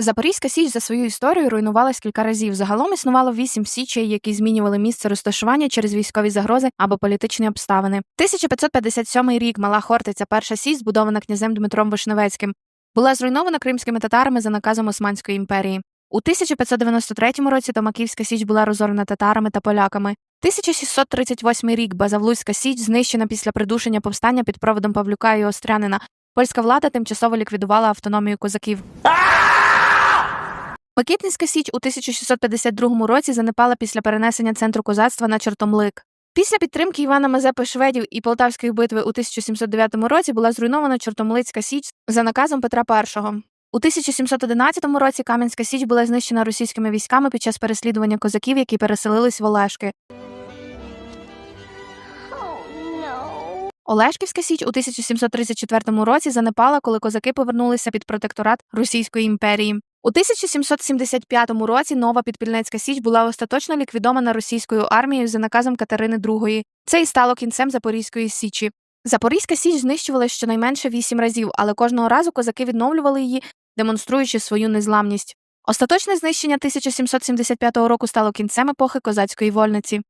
Запорізька Січ за свою історію руйнувалась кілька разів. Загалом існувало вісім січей, які змінювали місце розташування через військові загрози або політичні обставини. 1557 рік Мала Хортиця, перша січ, збудована князем Дмитром Вишневецьким, була зруйнована кримськими татарами за наказом Османської імперії. У 1593 році Томаківська Січ була розорена татарами та поляками. 1638 рік Базавлуська Січ знищена після придушення повстання під проводом Павлюка і Острянина. Польська влада тимчасово ліквідувала автономію козаків. Микитницька Січ у 1652 році занепала після перенесення центру козацтва на Чортомлик. Після підтримки Івана Мазепи Шведів і Полтавської битви у 1709 році була зруйнована Чортомлицька Січ за наказом Петра І. У 1711 році Кам'янська Січ була знищена російськими військами під час переслідування козаків, які переселились в Олешки. Олешківська Січ у 1734 році занепала, коли козаки повернулися під протекторат Російської імперії. У 1775 році нова підпільнецька Січ була остаточно ліквідована російською армією за наказом Катерини II. Це і стало кінцем Запорізької Січі. Запорізька Січ знищувалась щонайменше вісім разів, але кожного разу козаки відновлювали її, демонструючи свою незламність. Остаточне знищення 1775 року стало кінцем епохи козацької вольниці.